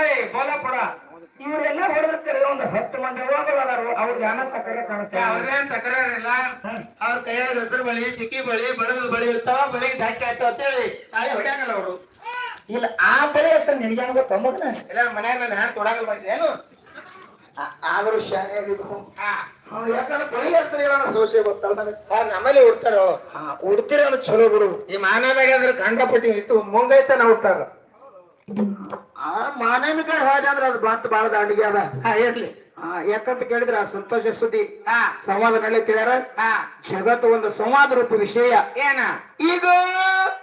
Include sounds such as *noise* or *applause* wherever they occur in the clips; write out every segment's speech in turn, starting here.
ಬೋಲೆ ಬೋಲ ಪುಡ. ಇವರೆಲ್ಲ ಹೊಡೆದಿರ್ತಾರೆ ಒಂದು ಹತ್ತು ಮಂದಿ ಹೋಗಲಾರು ಅವ್ರಿಗೆ ಅನಂತ ತಕರೆ ಕಾಣುತ್ತೆ ಅವ್ರದೇನ್ ತಕರಾರಿಲ್ಲ ಅವ್ರ ಕೈಯಾಗ ಹೆಸರು ಬಳಿ ಚಿಕ್ಕಿ ಬಳಿ ಬಳದ ಬಳಿ ಇರ್ತಾವ ಬಳಿ ಧಾಕಿ ಆಯ್ತು ಅಂತೇಳಿ ನಾಳೆ ಹೊಡ್ಯಾಂಗಲ್ಲ ಅವರು. ಇಲ್ಲ ಆ ಬಳಿ ಹೆಸರು ನಿನಗೇನು ಗೊತ್ತ? ಮಗನ ಇಲ್ಲ ಮನ್ಯಾಗ ನಾನು ಹ್ಯಾಂಗ ತೊಡಗಲ್ ಏನು? ಆದ್ರೂ ಶಾಣೆ ಹಾ. ಯಾಕಂದ್ರೆ ಬಳಿ ಹೆಸರು ಹೇಳೋಣ ಸೋಸೆ ಗೊತ್ತಲ್ಲ ನನಗೆ ನಮ್ಮಲ್ಲಿ ಉಡ್ತಾರೋ ಹಾ ಉಡ್ತೀರ ಚಲೋ ಬಿಡು. ಈ ಮಾನ ಅಂದ್ರೆ ಗಂಡಪಟ್ಟಿ ಇತ್ತು ಮುಂಗೈತನ ಉಡ್ತಾರ ಆ ಮಾನವಿಕ ಹೋದ ಅಂದ್ರೆ ಅದು ಬಂತ ಬಾಳ ದಾಂಡಿಗೆ ಅದ. ಹಾ ಇರ್ಲಿ. ಆ, ಯಾಕಂತ ಕೇಳಿದ್ರ ಆ ಸಂತೋಷ ಸುದ್ದಿ ಹಾ. ಸಂವಾದ ನಡೀತಿದಾರ. ಹಾ. ಜಗತ್ತು ಒಂದು ಸಂವಾದ ರೂಪ ವಿಷಯ. ಏನ? ಈಗ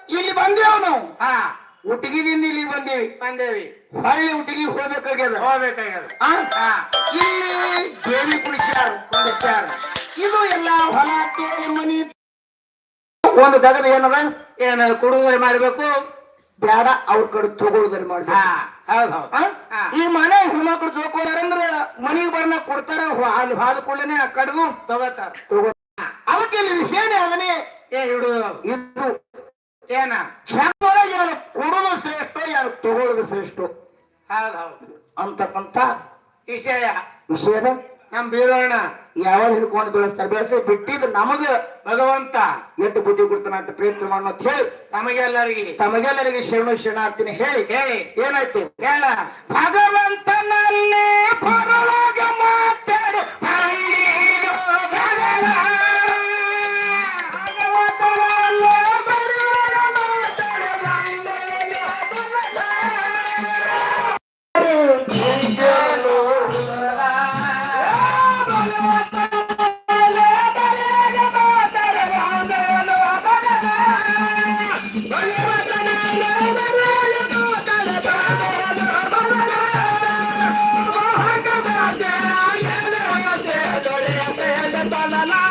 ಇಲ್ಲಿ ಬಂದೇವ್ ನಾವು. ಹಾ. ಇಲ್ಲಿ ಬಂದೇವಿ. ಬಂದೇವಿ. ಹಳ್ಳಿ ಹುಟ್ಟಿಗಿ ಹೋಗ್ಬೇಕಾಗ್ಯದ. ಹೋಗ್ಬೇಕಾಗ್ಯದ. ಆ? ಹಾ. ಇಲ್ಲಿ ದೇವಿ ಕುಡಿಸ್ಯಾರ. ಕುಡಿಸ್ಯಾರ. ಇದು ಎಲ್ಲ ಹೊಲ ಕೇಳಿ ಮನಿ. ಒಂದು ದಗದ ಏನದ? ಏನ ಕುಡುಗರೆ ಮಾಡ್ಬೇಕು. ಬೇಡ ಅವ್ರ ಕಡೆ ಆ? ಹಾ. ಈ ಮನೆ ಹೆಣ್ಮಕ್ಳು ತಗೊಳ್ಳಾರಂದ್ರ ಮನಿಗೆ ಬರ್ನ ಕೊಡ್ತಾರ ಅಲ್ಲಿ ಹಾದ ಕೂಡಲೇ ಕಡ್ದು ತಗೋತಾರ. ತಗೋ. ಅದಕ್ಕೆ ಇಲ್ಲಿ ವಿಷಯನೇ ಅದನ್ನೇ. ಏ ಇಡು. ಇದು ಏನ? ಶಾಸ್ತ್ರದೊಳಗೆ ಯಾರು ಕೊಡೋದು ಶ್ರೇಷ್ಠ ಯಾರು ತಗೊಳ್ಳೋದು ಶ್ರೇಷ್ಠ? ಹೌದೌದು ಹೌದು. ಅಂತಕ್ಕಂಥ ವಿಷಯ. ವಿಷಯದ ನಮ್ ಬೀರೋಣ ಯಾವಾಗ ಹಿಡ್ಕೊಂಡು ಬೆಳೆಸ್ತಾರೆ? ಬೆಳೆಸಿ ನಮಗ ಭಗವಂತ ಎಟ್ಟು ಬುದ್ಧಿ ಕೊಡ್ತಾನ ಅಂತ ಪ್ರಯತ್ನ ಮಾಡೋದ್ ಹೇಳಿ. ತಮಗೆಲ್ಲರಿಗೆ. ತಮಗೆಲ್ಲರಿಗೆ ಶರಣ ಶರಣಾರ್ಥಿನಿ ಹೇಳಿ. ಹೇಳಿ. ಏನಾಯ್ತು? ಹೇಳ. ಭಗವಂತನಲ್ಲಿ la la la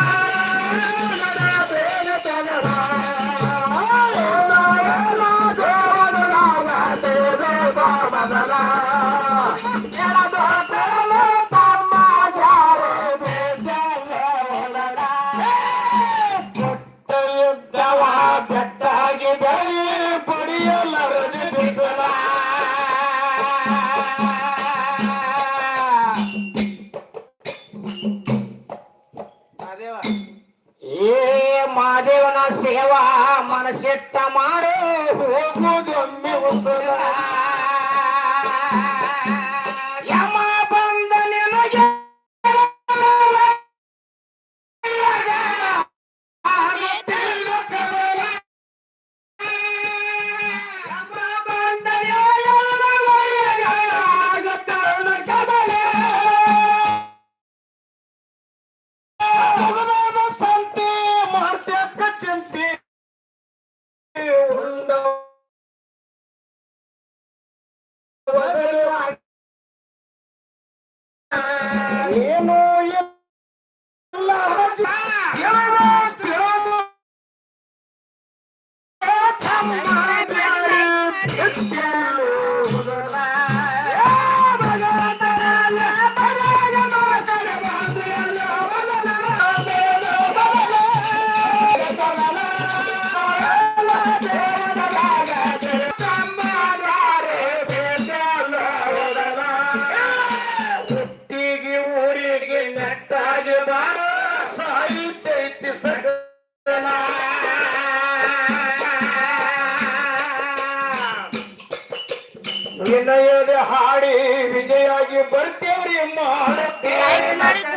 ಲೈಕ್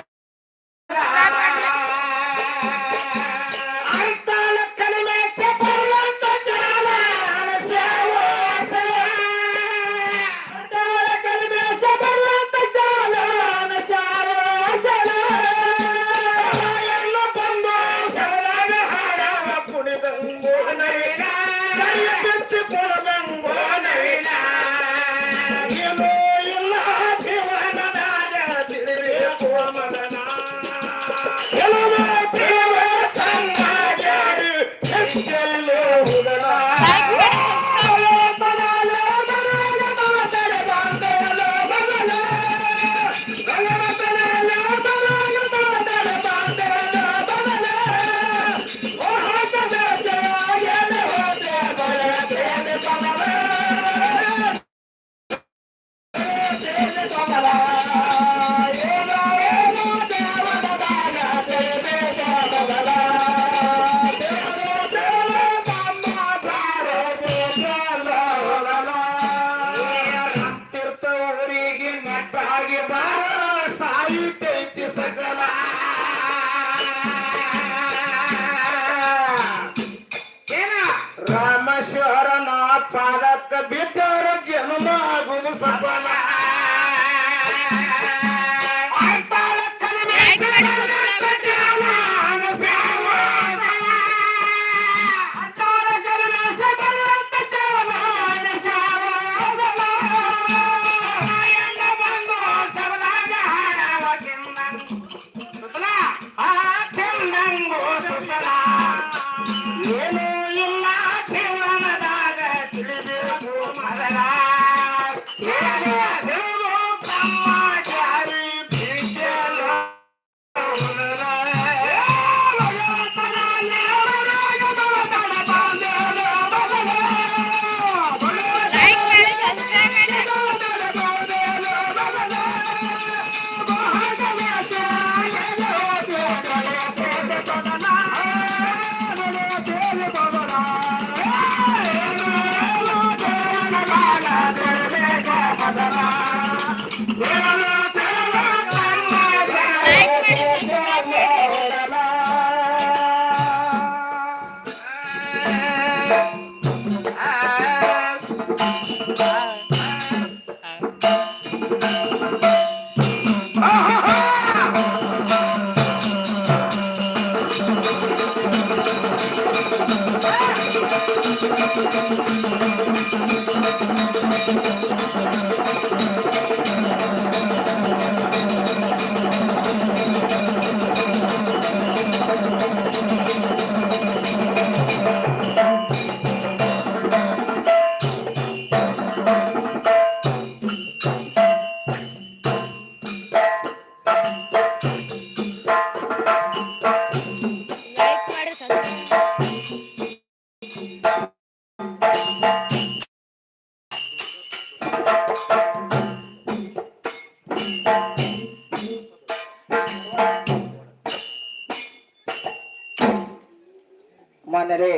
ಮಾನ್ಯರೇ,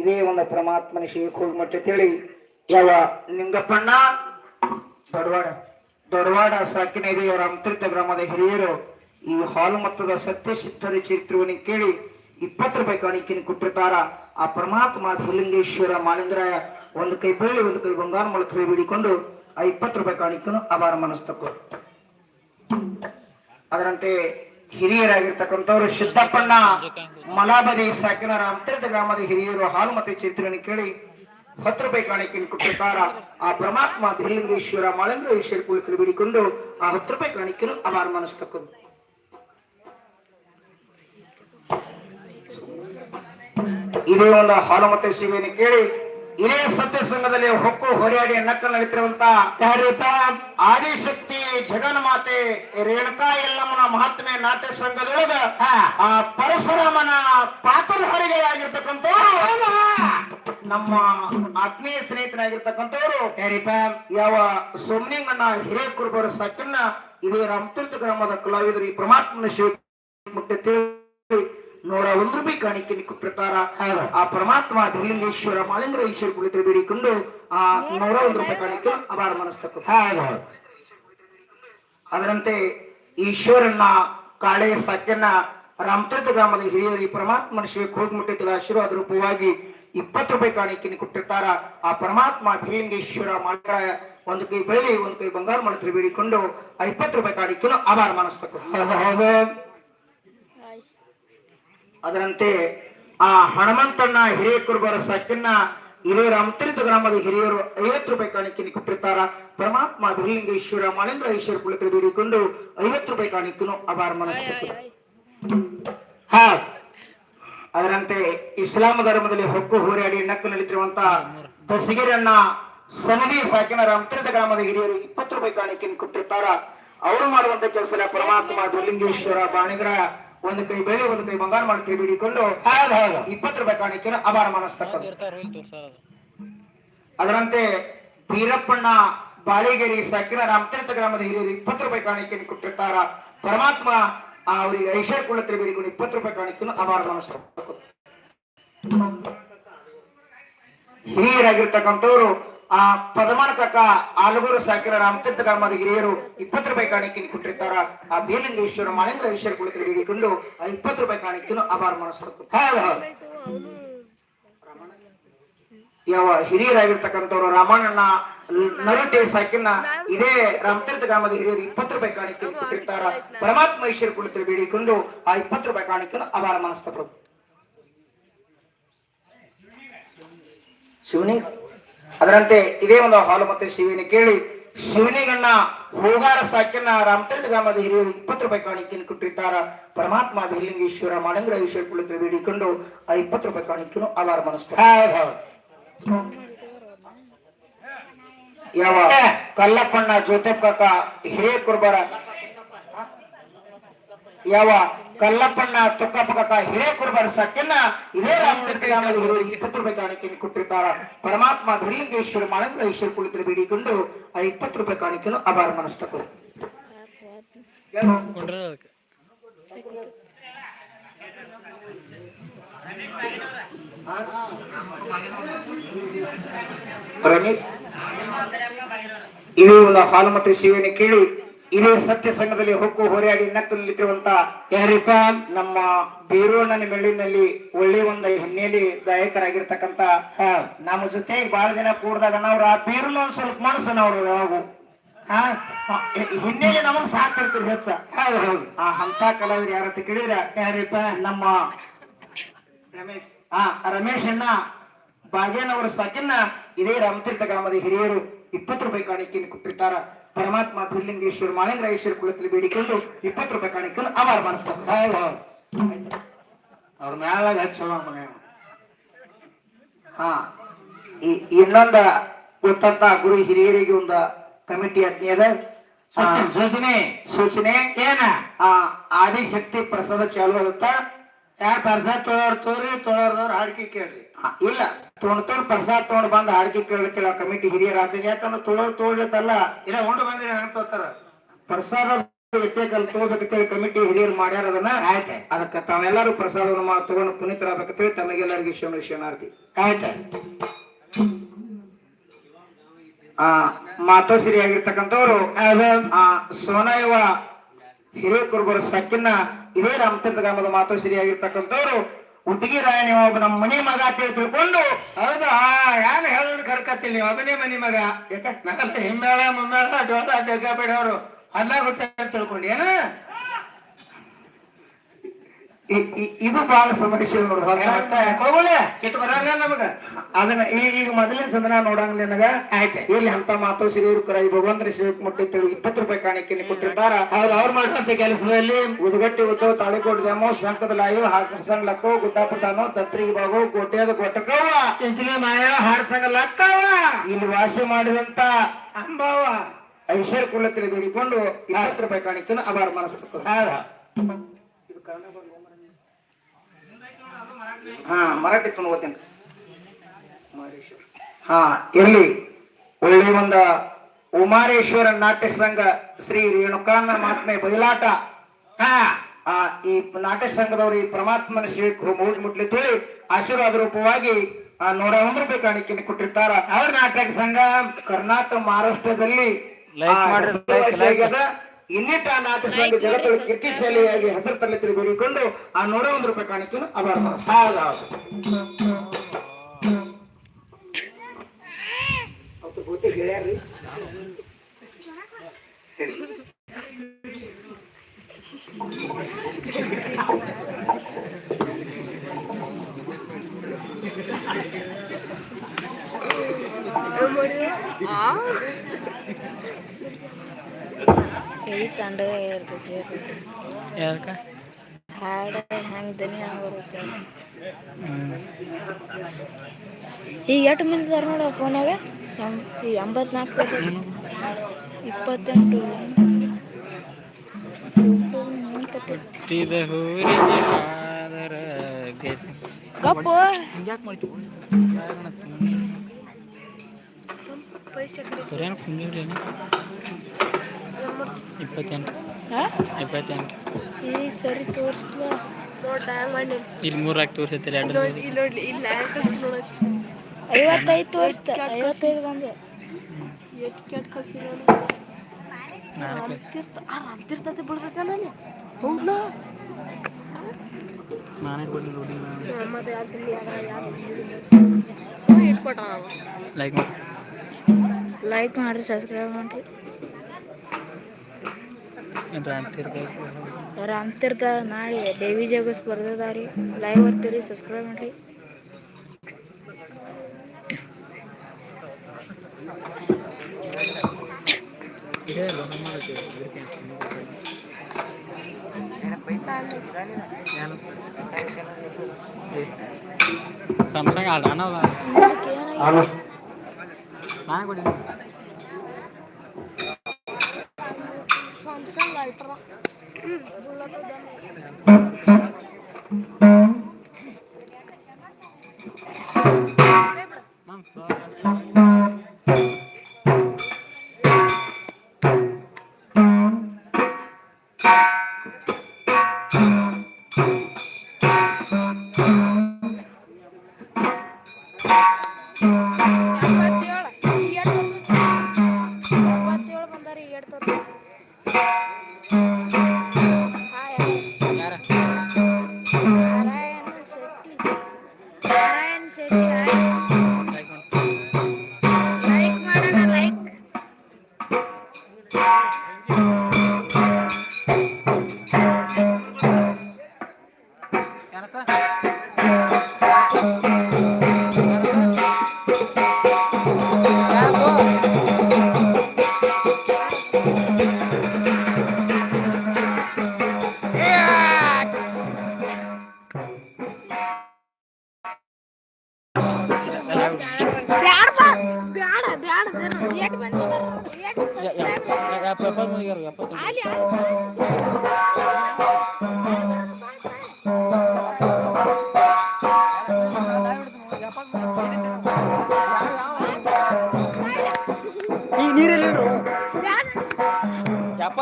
ಇದೇ ಒಂದು ಪರಮಾತ್ಮನ ಶೇಖ್ ಹೋಗಿ ತಿಳಿ, ಯಾವ ನಿಂಗಪ್ಪಣ್ಣ ದೊಡವಾಡ ದೊಡವಾಡ ಸಾಕಿನ ಇದೆಯವರ ಅಮೃತ ಗ್ರಾಮದ ಹಿರಿಯರು, ಈ ಹಾಲು ಮತ್ತದ ಸತ್ಯಸಿದ್ಧರ ಚರಿತ್ರವನ್ನು ಕೇಳಿ ಇಪ್ಪತ್ತು ರೂಪಾಯಿ ಕಾಣಿಕೆಯನ್ನು ಕೊಟ್ಟಿರ್ತಾರ. ಆ ಪರಮಾತ್ಮ ಹುಲಿಂಗೇಶ್ವರ ಮಾಲಿಂಗರಾಯ ಒಂದು ಕೈ ಬೆಳ್ಳಿ ಒಂದು ಕೈ ಬಂಗಾರ ಮೊಳತ್ರಿ ಬೀಡಿಕೊಂಡು ಆ ಇಪ್ಪತ್ತು ರೂಪಾಯಿ ಕಾಣಿಕೆಯನ್ನು ಅಪಾರ ಮನಸ್ತಕ್ಕು ಅದರಂತೆ ಹಿರಿಯರಾಗಿರ್ತಕ್ಕಂಥವ್ರು ಸಿದ್ದಪ್ಪಣ್ಣ ಮಲಾಬದಿ ಸಾಕಿನ ರಾಮತೀರ್ಥ ಗ್ರಾಮದ ಹಿರಿಯರು ಹಾಲು ಮತ್ತೆ ಚೈತ್ರನ ಕೇಳಿ ಹತ್ತು ರೂಪಾಯಿ ಕಾಣಿಕೆಯನ್ನು ಕೊಟ್ಟಿರ್ತಾರ. ಆ ಪರಮಾತ್ಮ ಧಿಲಿಂಗೇಶ್ವರ ಮಾಳಂಗ್ರೇಶ್ವರ ಕುಳಿತರು ಬಿಡಿಕೊಂಡು ಆ ಹತ್ತು ರೂಪಾಯಿ ಕಾಣಿಕೆಯನ್ನು ಅವಾರ ಮನಸ್ತಕ್ಕ ಇದೇ ಒಂದು ಹಾಲು ಮತ್ತೆ ಸೇವೆಯನ್ನು ಕೇಳಿ ಇದೇ ಸತ್ಯ ಸಂಘದಲ್ಲಿ ಹೊಕ್ಕು ಹೊರೆಯಾಡಿ ನಕ್ಕಲ್ ನಡೀತಿರುವಂತ ಯಾರೀಪ ಆದಿಶಕ್ತಿ ಜಗನ್ಮಾತೆ ರೇಣುಕಾ ಎಲ್ಲಮ್ಮನ ಮಹಾತ್ಮೆ ನಾಟ್ಯ ಸಂಘದೊಳಗ ಆ ಪರಶುರಾಮನ ಪಾತ್ರ ನಮ್ಮ ಆತ್ಮೀಯ ಸ್ನೇಹಿತರಾಗಿರ್ತಕ್ಕಂಥವ್ರು ಯಾರೀಪ ಯಾವ ಸೋಮನಿಂಗಣ್ಣ ಹಿರೇಕುರುಬರ ಸಕ್ಕನ್ನ ಇದೇ ರಾಮತೀರ್ಥ ಗ್ರಾಮದ ಕಲಾವಿದರು ಈ ಪರಮಾತ್ಮನ ಶಿವ ಮುಖ್ಯ ತಿಳಿ ನೂರ ಒಂದು ರೂಪಾಯಿ ಕಾಣಿಕೆ ಕೊಟ್ಟಿರ್ತಾರ ಆ ಪರಮಾತ್ಮ ಮಾಲೆಂದ್ರ ಮಾಲಿಂಗೇಶ್ವರ ಕುಳಿತು ಬೇಡಿಕೊಂಡು ಆ ನೂರ ಒಂದು ರೂಪಾಯಿ ಕಾಣಿಕೆ ಅಪಾರ ಮನಸ್ತಕ್ಕ ಅದರಂತೆ ಈಶ್ವರನ್ನ ಕಾಳೆ ಸಜ್ಜನ ರಾಮತೀರ್ಥ ಗ್ರಾಮದ ಹಿರಿಯರು ಪರಮಾತ್ಮನ ಶಿವಕ್ಕೆ ಹೋಗಿ ಮುಟ್ಟಿದ ಆಶೀರ್ವಾದ ರೂಪವಾಗಿ ಇಪ್ಪತ್ತು ರೂಪಾಯಿ ಕಾಣಿಕೆಯನ್ನು ಕೊಟ್ಟಿರ್ತಾರ ಆ ಪರಮಾತ್ಮ ಧೀಲಿಂಗೇಶ್ವರ ಮಾಲಿಂಗ ಒಂದು ಕೈ ಬೆಳ್ಳಿ ಒಂದು ಕೈ ಬಂಗಾರ ಮಾಡಿದ್ರೆ ಬೇಡಿಕೊಂಡು ಆ ಇಪ್ಪತ್ತು ರೂಪಾಯಿ ಕಾಣಿಕೆಯನ್ನು ಅಪಾರ ಮನಸ್ತಕ್ಕ ಅದರಂತೆ ಆ ಹನುಮಂತಣ್ಣ ಹಿರೇಕುರುಬರ ಸಕ್ಕನ್ನ ಹಿರಿಯ ರಾಮತೀರ್ಥ ಗ್ರಾಮದ ಹಿರಿಯರು ಐವತ್ತು ರೂಪಾಯಿ ಕಾಣಿಕೆಯನ್ನು ಕೊಟ್ಟಿರ್ತಾರ ಪರಮಾತ್ಮ ಬಿರಲಿಂಗೇಶ್ವರ ಮಲೇಂದ್ರ ಈಶ್ವರ ಕುಳಿತರು ಬೇಡಿಕೊಂಡು ಐವತ್ತು ರೂಪಾಯಿ ಕಾಣಿಕೆಯನ್ನು ಅಭಾರ ಹಾ, ಅದರಂತೆ ಇಸ್ಲಾಂ ಧರ್ಮದಲ್ಲಿ ಹೊಕ್ಕು ಹೋರಾಡಿ ನಕ್ಕು ನಲಿತಿರುವಂತ ದಸಗಿರಣ್ಣ ಸನದಿ ಸಾಕಿನ ರಾಮತೀರ್ಥ ಗ್ರಾಮದ ಹಿರಿಯರು ಇಪ್ಪತ್ತು ರೂಪಾಯಿ ಕಾಣಿಕೆಯನ್ನು ಕೊಟ್ಟಿರ್ತಾರ ಅವರು ಮಾಡುವಂತ ಕೆಲಸ ಪರಮಾತ್ಮ ಬಿರಲಿಂಗೇಶ್ವರ, ಬಾಣಿಗರ ಒಂದು ಕೈ ಬೆಳೆ ಒಂದು ಕೈ ಬಂಗಾರ ಮಾಡಿ ಕೈ ಬಿಡಿಕೊಂಡು ಇಪ್ಪತ್ತು ರೂಪಾಯಿ ಕಾಣಿಕೆಯನ್ನು ಅಪಾರ ಮಾಡಿಸ್ತಕ್ಕಂಥ. ಅದರಂತೆ ಬೀರಪ್ಪಣ್ಣ ಬಾಳಿಗೇರಿ ಸಕ್ಕಿನ ರಾಮತೀರ್ಥ ಗ್ರಾಮದ ಹಿರಿಯರು ಇಪ್ಪತ್ತು ರೂಪಾಯಿ ಕಾಣಿಕೆಯನ್ನು ಕೊಟ್ಟಿರ್ತಾರ. ಪರಮಾತ್ಮ ಆ, ಅವರಿಗೆ ಐಶ್ವರ್ಯ ಕುಲ ಬೇಡಿಕೊಂಡು ಇಪ್ಪತ್ತು ರೂಪಾಯಿ ಕಾಣಿಕೆಯನ್ನು ಅಪಾರ ಮಾಡಿಸ್ತಕ್ಕಂಥ ಹಿರಿಯರಾಗಿರ್ತಕ್ಕಂಥವ್ರು ಆ ಪದಮಾನ ತಕ್ಕ ಆಲಗೂರು ಸಾಕಿರ ರಾಮತೀರ್ಥ ಗ್ರಾಮದ ಹಿರಿಯರು ಇಪ್ಪತ್ತು ರೂಪಾಯಿ ಕಾಣಿಕೆಯನ್ನು ಕೊಟ್ಟಿರ್ತಾರ. ಆ ಬೇಲಿಂಗೇಶ್ವರ ಮಹೇಂದ್ರ ಈಶ್ವರ ಕುಳಿತರು ಬೇಡಿಕೊಂಡು ಆ ಇಪ್ಪತ್ತು ರೂಪಾಯಿ ಕಾಣಿಕೆಯನ್ನು ಅಭಾರ ಹೌದು ಯಾವ ಹಿರಿಯರಾಗಿರ್ತಕ್ಕಂಥವ್ರು ರಾಮಣ್ಣನ ನರುಟೆ ಸಾಕಿನ ಇದೇ ರಾಮತೀರ್ಥ ಗ್ರಾಮದ ಹಿರಿಯರು ಇಪ್ಪತ್ತು ರೂಪಾಯಿ ಕಾಣಿಕೆಯನ್ನು ಕೊಟ್ಟಿರ್ತಾರ. ಪರಮಾತ್ಮ ಈಶ್ವರ ಕುಳಿತು ಬೇಡಿಕೊಂಡು ಆ ಇಪ್ಪತ್ತು ರೂಪಾಯಿ ಕಾಣಿಕೆಯನ್ನು ಅಪಾರ ಪ್ರಭು ಶಿವನಿ ಅದರಂತೆ ಇದೇ ಒಂದು ಹಾಲು ಮತ್ತೆ ಶಿವಿನ ಕೇಳಿ ಶಿವನಿಗಣ್ಣ ಹೋಗಾರ ಸಾಕ್ಯನ್ನ ರಾಮತೀರ್ಥ ಗ್ರಾಮದ ಹಿರಿಯರು ಇಪ್ಪತ್ತು ರೂಪಾಯಿ ಕಾಣಿಕೆಯನ್ನು ಕೊಟ್ಟಿರ್ತಾರ. ಪರಮಾತ್ಮ ಬಿಲ್ಲಿಂಗೇಶ್ವರ ಮಾನಂದ್ರ ಈಶ್ವರ ಕುಳಿತು ಬೇಡಿಕೊಂಡು ಆ ಇಪ್ಪತ್ತು ರೂಪಾಯಿ ಕಾಣಿಕೆಯನ್ನು ಆಧಾರ ಮನಸ್ಸು ಯಾವ ಕಲ್ಲಪ್ಪಣ್ಣ ಜ್ಯೋತಪ್ಪಕ್ಕ ಹಿರಿಯ ಕುರ್ಬಾರ ಯಾವ ಕಲ್ಲಪ್ಪಣ್ಣ ತುಕ್ಕಪ್ಪಕ್ಕ ಹಿರೇ ಕುರುಬರ ಸಕ್ಕಿನ ಇದೇ ಗ್ರಾಮದ ಹಿರಿಯರು ಇಪ್ಪತ್ತು ರೂಪಾಯಿ ಕಾಣಿಕೆಯನ್ನು ಕೊಟ್ಟಿರ್ತಾರ. ಪರಮಾತ್ಮ ಧರ್ಲಿಂಗೇಶ್ವರ ಮಾಳಂಗ್ರ ಈಶ್ವರ ಕುಳಿತರು ಬೇಡಿಕೊಂಡು ಆ ಇಪ್ಪತ್ತು ರೂಪಾಯಿ ಕಾಣಿಕೆಯನ್ನು ಅಪಾರ ಮನಸ್ತಕರು ರಮೇಶ್ ಒಂದು ಹಾಲು ಮತ್ತು ಶಿವನ ಕೇಳಿ ಇದೇ ಸತ್ಯ ಸಂಘದಲ್ಲಿ ಹೊಕ್ಕು ಹೋರಾಡಿ ನಕ್ಕಲಿರುವಂತ ಯಾರಿಪ ನಮ್ಮ ಬೀರೋಣ್ಣನ ಮೆಳಿನಲ್ಲಿ ಒಳ್ಳೆ ಒಂದು ಹಿನ್ನೆಲೆ ಗಾಯಕರಾಗಿರ್ತಕ್ಕಂತ ನಮ್ಮ ಜೊತೆ ಬಹಳ ದಿನ ಕೂಡಿದಾಗ ನಾವ್ರು ಆ ಬೀರನ್ನ ಒಂದ್ ಸ್ವಲ್ಪ ಮನಸ್ಸು ನಾವು. ಹಾ ಆ, ಹಿನ್ನೆಲೆ ನಮಗ್ ಸಾಕಿರ್ತೀವಿ ಹೆಚ್ಚ. ಹೌದು ಹೌದು ಆ ಅಂತ ಕಲಾವಿದ್ರು ಯಾರಂತ ಕೇಳಿದ್ರ ಯಾರಿಪ ನಮ್ಮ ರಮೇಶ್ ಆ ರಮೇಶ್ ಅಣ್ಣ ಬಾಗೇನವರ ಸಾಕಿನ್ನ ಇದೇ ರಾಮತೀರ್ಥ ಗ್ರಾಮದ ಹಿರಿಯರು ಇಪ್ಪತ್ತು ರೂಪಾಯಿ ಕಾಣಿಕೆಯನ್ನು ಕೊಟ್ಟಿರ್ತಾರ. ಪರಮಾತ್ಮ ಬಿಲ್ಲಿಂಗೇಶ್ವರ ಮಾಳಿಂಗರಾಯೇಶ್ವರ ಕುಳದಲ್ಲಿ ಬೇಡಿಕೊಂಡು ಇಪ್ಪತ್ತು ರೂಪಾಯಿ ಕಾಣಿಕೊಂಡು ಅವಾರ ಮಾಡಿಸ್ತಾರೆ. ಅವ್ರ ಮ್ಯಾಲಾಗ ಮನೆ. ಹಾ ಈ ಇನ್ನೊಂದ ಗೊತ್ತಂತ ಗುರು ಹಿರಿಯರಿಗೆ ಒಂದು ಕಮಿಟಿ ಆಜ್ಞೆ ಅದ ಸೂಚನೆ. ಸೂಚನೆ. ಏನ? ಆ ಆದಿಶಕ್ತಿ ಪ್ರಸಾದ ಚಾಲು ಆಗುತ್ತ? ಯಾರ ಪ್ರಸಾದ ತೊಳೋರ್ ತೋರಿ ತೊಳೋರ್ದವ್ರ ಹಾಡ್ಕಿ ಕೇಳ್ರಿ. ಇಲ್ಲ. ತೊಗೊಂಡ್ ತೊಳ್ ಪ್ರಸಾದ್ ತೊಗೊಂಡ್ ಬಂದ್ ಹಾಡಿಕೆ ಕೇಳ್ತಿಲ್ಲ ಕಮಿಟಿ ಹಿರಿಯರ್ ಆಗ್ತದೆ. ಯಾಕಂದ್ರೆ ತೊಳೋರ್ ತೊಗೊಳ್ತಲ್ಲ ಇಲ್ಲ ಉಂಡು ಬಂದ್ರಿ ಹೆಂಗ್ ತೋತಾರ ಪ್ರಸಾದ ಎಷ್ಟೇ ಕಲ್ ತಗೋಬೇಕಂತೇಳಿ ಕಮಿಟಿ ಹಿರಿಯರು ಮಾಡ್ಯಾರ ಅದನ್ನ. ಆಯ್ತೆ ಅದಕ್ಕೆ ತಾವೆಲ್ಲರೂ ಪ್ರಸಾದವನ್ನು ತಗೊಂಡು ಪುನೀತರಾಗಬೇಕಂತೇಳಿ ತಮಗೆಲ್ಲರಿಗೂ ಶಿವನ ಶಿವನಾರ್ತಿ ಆಯ್ತು. ಆ ಮಾತೋಶ್ರೀ ಆಗಿರ್ತಕ್ಕಂಥವ್ರು ಆ ಸೋನಯವ ಹಿರಿಯ ಕುರುಬರು ಸಕ್ಕಿನ ಇದೇ ರಾಮಚಂದ್ರ ಗ್ರಾಮದ ಮಾತೋಶ್ರೀ ಉಟ್ಟಿಗೆ ರಾಯ ನೀವು ಒಬ್ಬ ನಮ್ಮ ಮನೆ ಮಗ ಅಂತ ತಿಳ್ಕೊಂಡು ಆ, ಯಾರು ಹೇಳೋದು ಕರ್ಕತ್ತಿಲ್ಲ, ನೀವು ಅದನ್ನೇ ಮನೆ ಮಗ. ಯಾಕೆ? ಹಿಮ್ಮೇಳ ಮುಮ್ಮೇಳ ಡೋದ ಡಗ್ಗ ಬೇಡವರು ಅಲ್ಲ ಹುಟ್ಟ ತಿಳ್ಕೊಂಡು, ಏನ? ಇದು ಬಹಳ ಸಮಸ್ಯೆ ನಮಗ. ಅದನ್ನ ಈಗ ಮೊದಲೇ ಸದನ ನೋಡಂಗ್ಲಿ ನನಗ. ಇಲ್ಲಿ ಅಂತ ಮಾತು ಶ್ರೀ ಭಗವಂತನ ಭಗವಂತರ ಮುಟ್ಟಿತ್ತು ಇಪ್ಪತ್ತು ರೂಪಾಯಿ ಕಾಣಿಕೆ ಕೊಟ್ಟಿರ್ತಾರ. ಅವ್ರು ಅವ್ರು ಮಾಡುವಂತ ಕೆಲಸದಲ್ಲಿ. ಉದ್ಗಟ್ಟಿ ಉದ್ದವ ತಾಳಿಕೋಟ್ ದಮೋ ಶಂಕದ ಲಾಯು ಹಾಕಸಂಗ್ ಲಕ್ಕೋ ಗುಡ್ಡಾಪುಟಾನೋ ತತ್ರಿಗೆ ಬಾಗು ಕೋಟೆಯದ ಕೊಟ್ಟಕವ ಇಂಚಿನ ಮಾಯ ಹಾಡ್ಸಂಗ ಲಕ್ಕವ ಇಲ್ಲಿ ವಾಸ ಮಾಡಿದಂತ ಅಂಬಾವ ಐಶ್ವರ್ಯ ಕುಲತ್ರಿ ದುಡಿಕೊಂಡು ಇಪ್ಪತ್ತು ರೂಪಾಯಿ ಕಾಣಿಕೆ ಅವರ ಮನಸ್ಸು ಇದು ಕಾರಣ ಹಾ ಮರಾಠಿ ತುಂಬ ಓದ್ತೇನೆ. ಹಾ ಇರ್ಲಿ. ಒಳ್ಳೆ ಒಂದ ಉಮಾರೇಶ್ವರ ನಾಟ್ಯ ಸಂಘ ಶ್ರೀ ರೇಣುಕಾನ ಮಹಾತ್ಮೆ ಬಯಲಾಟ. ಹಾ ಆ ಈ ನಾಟ್ಯ ಸಂಘದವರು ಈ ಪರಮಾತ್ಮನ ಶ್ರೀ ಮೂಡ್ ಮುಟ್ಲಿ ತೋಳಿ ಆಶೀರ್ವಾದ ರೂಪವಾಗಿ ಆ ನೂರ ಒಂದು ರೂಪಾಯಿ ಕಾಣಿಕೆಯನ್ನು ಕೊಟ್ಟಿರ್ತಾರ. ಅವ್ರ ನಾಟಕ ಸಂಘ ಕರ್ನಾಟಕ ಮಹಾರಾಷ್ಟ್ರದಲ್ಲಿ ಇನ್ನಿಟ್ಟ ಆ ಸಂಘ ಜಗತ್ತಲ್ಲಿ ಕೀರ್ತಿಶಾಲಿಯಾಗಿ ಹೆಸರು ತಲೆ ಬೇಡಿಕೊಂಡು ಆ ನೂರ ಒಂದು ರೂಪಾಯಿ ಕಾಣಿಕೆಯನ್ನು ಅಭಾರ ಹೌದು ಹೌದು ಈ ತಂಡಗ ಇರ್ತೈತಿ ಯಾಕ ಹಾಡ ಹೆಂಗೆ ದನಿ ಹಂಗ ಬರುತ್ತೆ. ಈಗ ಎಷ್ಟು ಮಂದಿ ಇದಾರ ನೋಡ ಫೋನಾಗ ಈ ಎಂಬತ್ನಾಲ್ಕು ಇಪ್ಪತ್ತೆಂಟು. ಹುಟ್ಟಿದ ಆದರ ಗಪ್ಪು. ಸರಿಯಾನ ಕುಂದಿಲ್ಲೇನು ಇಪ್ಪತ್ತೆಂಟು. ಹಾಂ ಇಪ್ಪತ್ತೆಂಟು. ಈ ಸರಿ ಮಾಡಿ ಇಲ್ಲಿ ಮೂರು ಹಾಕಿ ತೋರಿಸೈತೆ ಎರಡು ನೋಡಿ ಇಲ್ಲಿ ನೋಡ್ಲಿ ಇಲ್ಲಿ ಹ್ಯಾಂಗ್ ಕಳ್ಸಿ ನೋಡಕ್ಕೆ ಐವತ್ತೈದು ತೋರಿಸ್ತ ಐವತ್ತೈದು ಬಂದೆ. ಎಷ್ಟು ಕೆಟ್ಟ ಕಳ್ಸಿ ನೋಡಿ? ಅಂತಿರ್ತ ಆ ಅಂತಿರ್ತೈತೆ ಬಿಡ್ತೈತೆ ಅಲ್ಲಿ. ಹೌದಾ ನಾನೇ ಕೊಡಿ ನೋಡಿ ಲೈಕ್ ಮಾಡಿ. ಲೈಕ್ ಮಾಡಿರಿ ಸಬ್ಸ್ಕ್ರೈಬ್ ಮಾಡಿರಿ ಏನ್ರ ಅಂತಿರ್ಬೇಕು ಯಾರ ಅಂತಿರ್ತ ನಾಳೆ ದೇವಿ ಜಗ ಸ್ಪರ್ಧೆ ರೀ ಲೈವ್ ಬರ್ತೀರಿ ಸಬ್ಸ್ಕ್ರೈಬ್ ಮಾಡಿರಿ ಇದೇ ಅಲ್ವಾ bán qua đi Samsung Ultra. Hmm, bulat udah.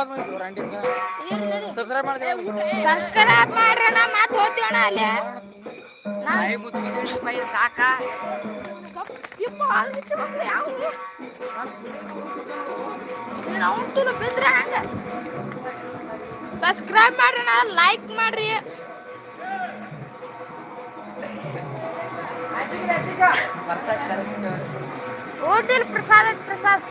ಎಪ್ಪತ್ತು ಮಂದಿ ರಂಡಿಂಗ ಇರ್ಲಿ. ನಡಿ. ಸಬ್ಸ್ಕ್ರೈಬ್ ಮಾಡಿದ್ರೆ ಸಬ್ಸ್ಕ್ರೈಬ್ ಮಾಡ್ರಿ ನಾ ಮಾತು ಹೋಗ್ತೀವಣ ಅಲ್ಲಿ. ಯಪ್ಪ, ಅಲ್ಲಿತ್ತು ಮಕ್ಳು ಯಾವು? ನೀನ್ ಅವ್ನ್ ತುಲು ಬಿದ್ರೆ ಹಂಗ. ಸಬ್ಸ್ಕ್ರೈಬ್ ಮಾಡ್ರಿ ನಾ ಲೈಕ್ ಮಾಡ್ರಿ. ಹೋಟೆಲ್ ಪ್ರಸಾದ ಪ್ರಸಾದ್.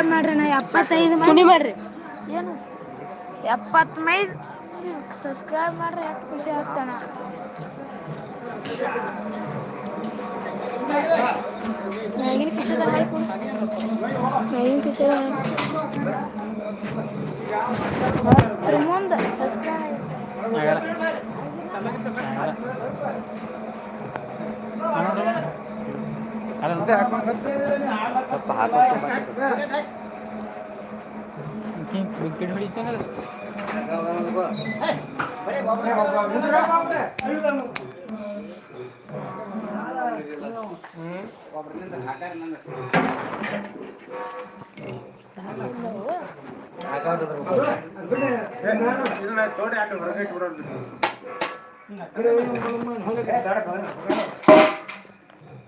ಸಬ್ಸ್ಕ್ರೈಬ್ ಮಾಡ್ರಿ ನಾ ಎಪ್ಪತ್ತೈದು ಮಂದಿ. ಮಾಡ್ರಿ ಏನು? ಎಪ್ಪತ್ತು ಮೈಲ್. ಸಬ್ಸ್ಕ್ರೈಬ್ ಮಾಡ್ರಿ ಎಷ್ಟು ಖುಷಿ ಆಗ್ತಾನ ಮ್ಯಾಗಿನ ಕಿಶದ ಮ್ಯಾಗಿನ ಕಿಶದ ಮುಂದೆ ಸಬ್ಸ್ಕ್ರೈಬ್ আনন্দে এখন হাত ক্রিকেট হইতে না ತೋಡೆ ಆಟ ಹೊರಗೆ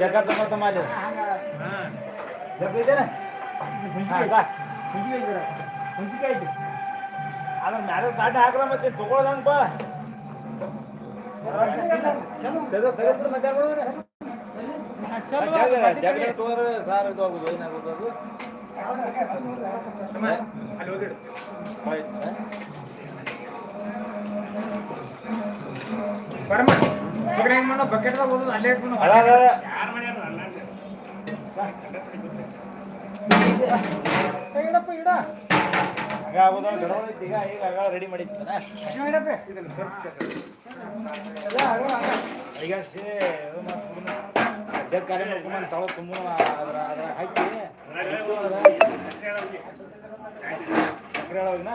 ಜಗತ್ತ ಮತ್ತು ಮಾಲಿ ಜಗ್ಗಿದ್ದೇನೆ ಅದ್ರ ಮ್ಯಾಲ ದಾಟ ಹಾಕ್ರ ಮತ್ತೆ ತಗೊಳ್ದಂಗ ಜಗ ತೋರ ಸಾರ್ ಇದು ಆಗುದು ಏನಾಗುದು ಅದು? ಅದ ಅದ ಹಂಗ. ಆಗುದ ಗಡವಳೈತಿ ಈಗ ಈಗ ಆಗ ರೆಡಿ ಮಾಡಿದ್ದಾನ ಈಗ ಸೇ ಜಗ್ ಕಾರ್ಯ ಮಾಡ್ಕೊಂಡ್ ತವ ತುಂಬ ಅದ್ರ ಅದ್ರ ಹಾಕಿ. ಒಳಗಿನ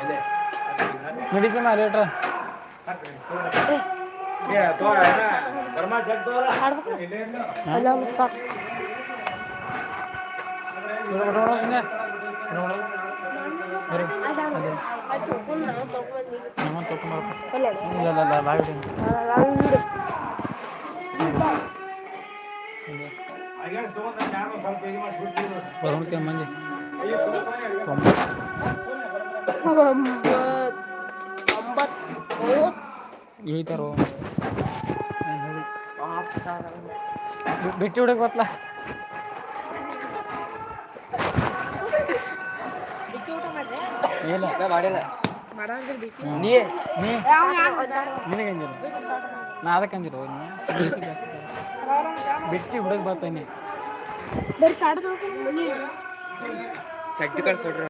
ಎಲ್ಲಿ? ನಡೀತಿ ಮಾ ಲೇಟ್ರ ಏ ತೋ ಏನ? ಧರ್ಮ ಜಗ್ ತೋರ? ಅಲ್ಲ ಅಲ್ಲ ಇಲ್ಲ ಇಲ್ಲ ಇಲ್ಲ ಬಾಯ್ ಬರೋಣಕ್ಕೆ ಮಂದಿ *laughs* ಇಳಿತಾರೋ? ಬಿಟ್ಟು ಬಿಡಕ್ಕೆ ಗೊತ್ತಲ್ಲ ಇಲ್ಲ. ಮಾಡಿಲ್ಲ. ನೀ. ನೀ. ನಿನಗೆ ಅಂಜಿಲ್ಲ ನಾ ಅದಕ್ಕೆ ಅಂಜಿಲ್ಲ ಬಿಟ್ಟು ಹುಡುಗ ಬರ್ತಾನೆ ಬರೀ ಕಾಡ್ದು ಮನಿ ಚಟ್ಟಿ ಕಳ್ಸೋಡ್ರಿ